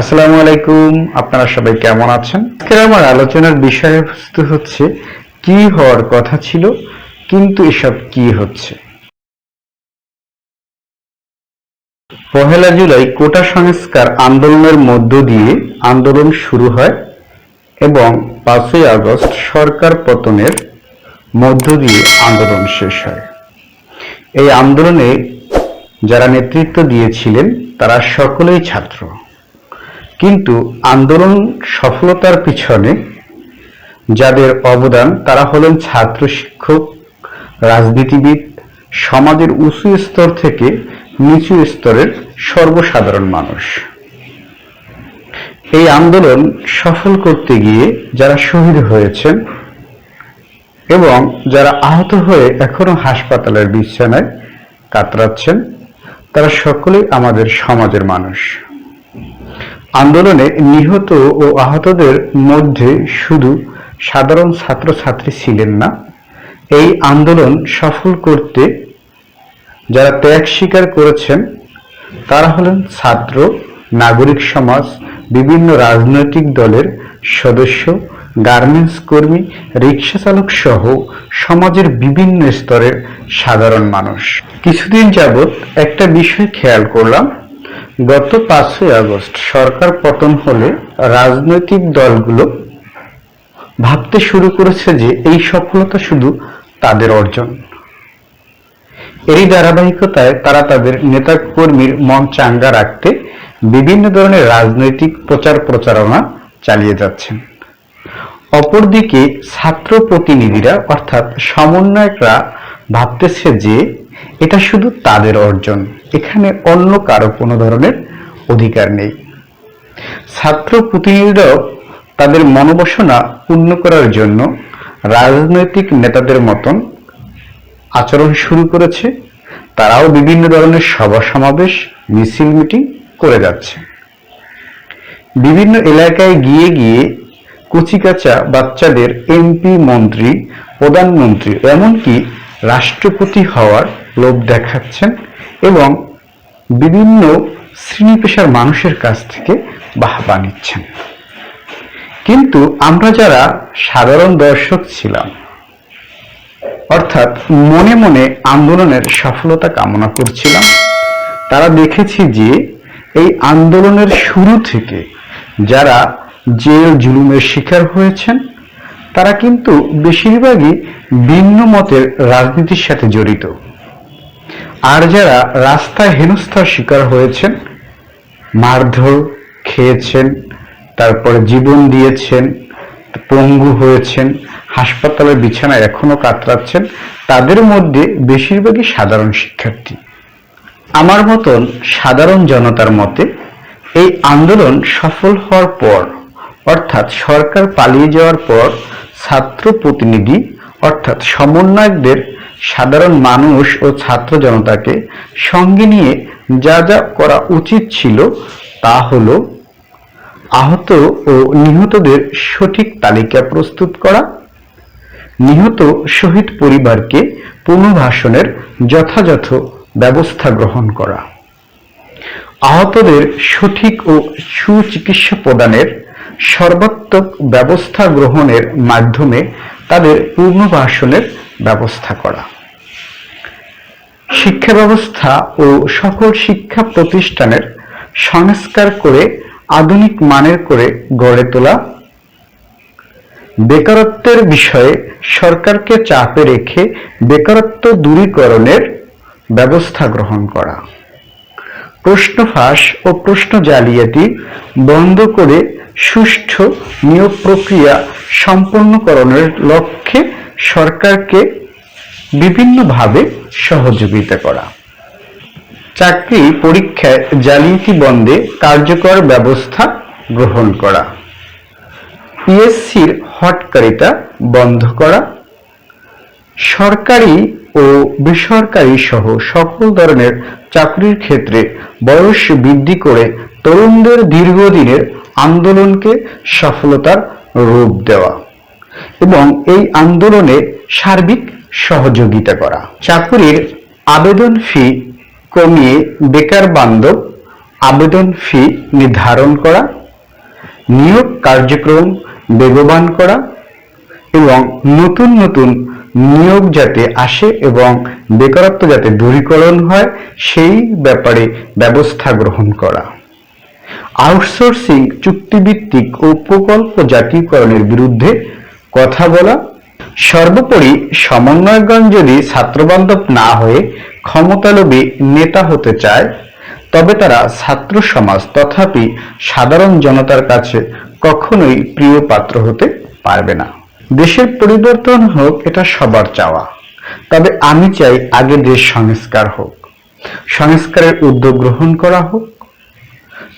আসসালামু আলাইকুম, আপনারা সবাই কেমন আছেন? আজকের আমার আলোচনার বিষয়বস্তু হচ্ছে, কি হওয়ার কথা ছিল, কিন্তু এসব কি হচ্ছে? পহেলা জুলাই কোটা সংস্কার আন্দোলনের মধ্য দিয়ে আন্দোলন শুরু হয় এবং পাঁচই আগস্ট সরকার পতনের মধ্য দিয়ে আন্দোলন শেষ হয়। এই আন্দোলনে যারা নেতৃত্ব দিয়েছিলেন, তারা সকলেই ছাত্র। কিন্তু আন্দোলন সফলতার পিছনে যাদের অবদান, তারা হলেন ছাত্র শিক্ষক, রাজনীতিবিদ, সমাজের উঁচু স্তর থেকে নিচু স্তরের সর্বসাধারণ মানুষ। এই আন্দোলন সফল করতে গিয়ে যারা শহীদ হয়েছেন এবং যারা আহত হয়ে এখনও হাসপাতালের বিছানায় কাতরাচ্ছেন, তারা সকলেই আমাদের সমাজের মানুষ। আন্দোলনে নিহত ও আহতদের মধ্যে শুধু সাধারণ ছাত্রছাত্রী ছিলেন না, এই আন্দোলন সফল করতে যারা ত্যাগ স্বীকার করেছেন, তারা হলেন ছাত্র, নাগরিক সমাজ, বিভিন্ন রাজনৈতিক দলের সদস্য, গার্মেন্টস কর্মী, রিক্সা চালক সহ সমাজের বিভিন্ন স্তরের সাধারণ মানুষ। কিছুদিন যাবৎ একটা বিষয় খেয়াল করলাম। গত পাঁচই আগস্ট সরকার পতন হলে রাজনৈতিক দলগুলো ভাবতে শুরু করেছে যে এই সফলতা শুধু তাদের অর্জন। এই ধারাবাহিকতায় তারা তাদের নেতা কর্মীর মন চাঙ্গা রাখতে বিভিন্ন ধরনের রাজনৈতিক প্রচার প্রচারণা চালিয়ে যাচ্ছেন। অপরদিকে ছাত্র প্রতিনিধিরা অর্থাৎ সমন্বয়করা ভাবতেছে যে এটা শুধু তাদের অর্জন। এখানে অন্য কারও কোনো ধরনের অধিকার নেই। ছাত্র প্রতিনিধিরাও তাদের মনোবাসনা পূর্ণ করার জন্য রাজনৈতিক নেতাদের মতন আচরণ শুরু করেছে। তারাও বিভিন্ন ধরনের সভা সমাবেশ, মিছিল, মিটিং করে যাচ্ছে। বিভিন্ন এলাকায় গিয়ে গিয়ে কুচিকাচা বাচ্চাদের এমপি, মন্ত্রী, প্রধানমন্ত্রী, এমনকি রাষ্ট্রপতি হওয়ার লোভ দেখাচ্ছেন এবং বিভিন্ন শ্রেণি পেশার মানুষের কাছ থেকে বাহবা নিচ্ছেন। কিন্তু আমরা যারা সাধারণ দর্শক ছিলাম, অর্থাৎ মনে মনে আন্দোলনের সফলতা কামনা করছিলাম, তারা দেখেছি যে এই আন্দোলনের শুরু থেকে যারা জেল জুলুমের শিকার হয়েছেন তারা কিন্তু বেশিরভাগই ভিন্ন মতের রাজনীতির সাথে জড়িত। আর যারা রাস্তায় হেনস্থার শিকার হয়েছেন, মারধর খেয়েছেন, তারপরে জীবন দিয়েছেন, পঙ্গু হয়েছেন, হাসপাতালের বিছানায় এখনও কাতরাচ্ছেন, তাদের মধ্যে বেশিরভাগই সাধারণ শিক্ষার্থী। আমার মতন সাধারণ জনতার মতে এই আন্দোলন সফল হওয়ার পর, অর্থাৎ সরকার পালিয়ে যাওয়ার পর ছাত্র প্রতিনিধি অর্থাৎ সমন্বয়কদের সাধারণ মানুষ ও ছাত্র জনতাকে সঙ্গে নিয়ে যা যা করা উচিত ছিল তা হল আহত ও নিহতদের সঠিক তালিকা প্রস্তুত করা, নিহত শহীদ পরিবারকে পুনর্বাসনের যথাযথ ব্যবস্থা গ্রহণ করা। আহতদের সঠিক ও সুচিকিৎসা প্রদানের সর্বাত্মক ব্যবস্থা গ্রহণের মাধ্যমে তাদের পুনর্বাসনের ব্যবস্থা করা। শিক্ষা ব্যবস্থা ও সকল শিক্ষা প্রতিষ্ঠানের সংস্কার করে আধুনিক মানের করে গড়ে তোলা। বেকারত্বের বিষয়ে সরকারকে চাপে রেখে বেকারত্ব দূরীকরণের ব্যবস্থা গ্রহণ করা। প্রশ্ন ফাঁস ও প্রশ্ন জালিয়াতি বন্ধ করে সুষ্ঠু নিয়োগ প্রক্রিয়া সম্পন্নকরণের লক্ষ্যে সরকারকে বিভিন্নভাবে সহযোগিতা করা। চাকরি পরীক্ষায় জালিয়াতি বন্ধে কার্যকর ব্যবস্থা গ্রহণ করা। পিএসসির হটকারিতা বন্ধ করা। সরকারি ও বেসরকারি সহ সকল ধরনের চাকরির ক্ষেত্রে বয়স বৃদ্ধি করে তরুণদের দীর্ঘদিনের আন্দোলনকে সফলতার রূপ দেওয়া এবং এই আন্দোলনে সার্বিক সহযোগিতা করা। চাকুরির আবেদন ফি কমিয়ে বেকার বান্ধব আবেদন ফি নির্ধারণ করা, নিয়োগ কার্যক্রম বেগবান করা এবং নতুন নতুন নিয়োগ যাতে আসে এবং বেকারত্ব যাতে দূরীকরণ হয়, সেই ব্যাপারে ব্যবস্থা গ্রহণ করা। আউটসোর্সিং চুক্তিভিত্তিক ও প্রকল্প জাতীয়করণের বিরুদ্ধে কথা বলা। সর্বোপরি সমন্বয়গণ যদি ছাত্রবান্ধব না হয়ে ক্ষমতালোভী নেতা হতে চায়, তবে তারা ছাত্র সমাজ তথাপি সাধারণ জনতার কাছে কখনোই প্রিয় পাত্র হতে পারবে না। দেশের পরিবর্তন হোক, এটা সবার চাওয়া। তবে আমি চাই আগে দেশ সংস্কার হোক। সংস্কারের উদ্যোগ গ্রহণ করা হোক।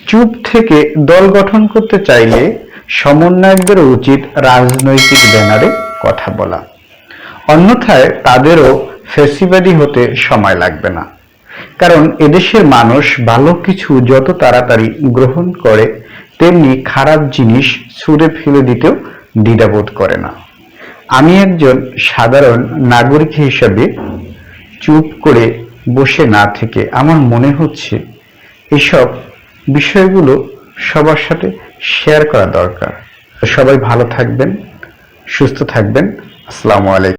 চুপ থেকে দল গঠন করতে চাইলে সমন্বয়কদের উচিত রাজনৈতিক ব্যানারে কথা বলা। অন্যথায় তাদেরও ফেসিবাদী হতে সময় লাগবে না। কারণ এদেশের মানুষ ভালো কিছু যত তাড়াতাড়ি গ্রহণ করে, তেমনি খারাপ জিনিস ছুঁড়ে ফেলে দিতেও দ্বিধাবোধ করে না। আমি একজন সাধারণ নাগরিক হিসাবে চুপ করে বসে না থেকে আমার মনে হচ্ছে এসব বিষয়গুলো সবার সাথে শেয়ার করা দরকার। সবাই ভালো থাকবেন, সুস্থ থাকবেন। আসসালামু আলাইকুম।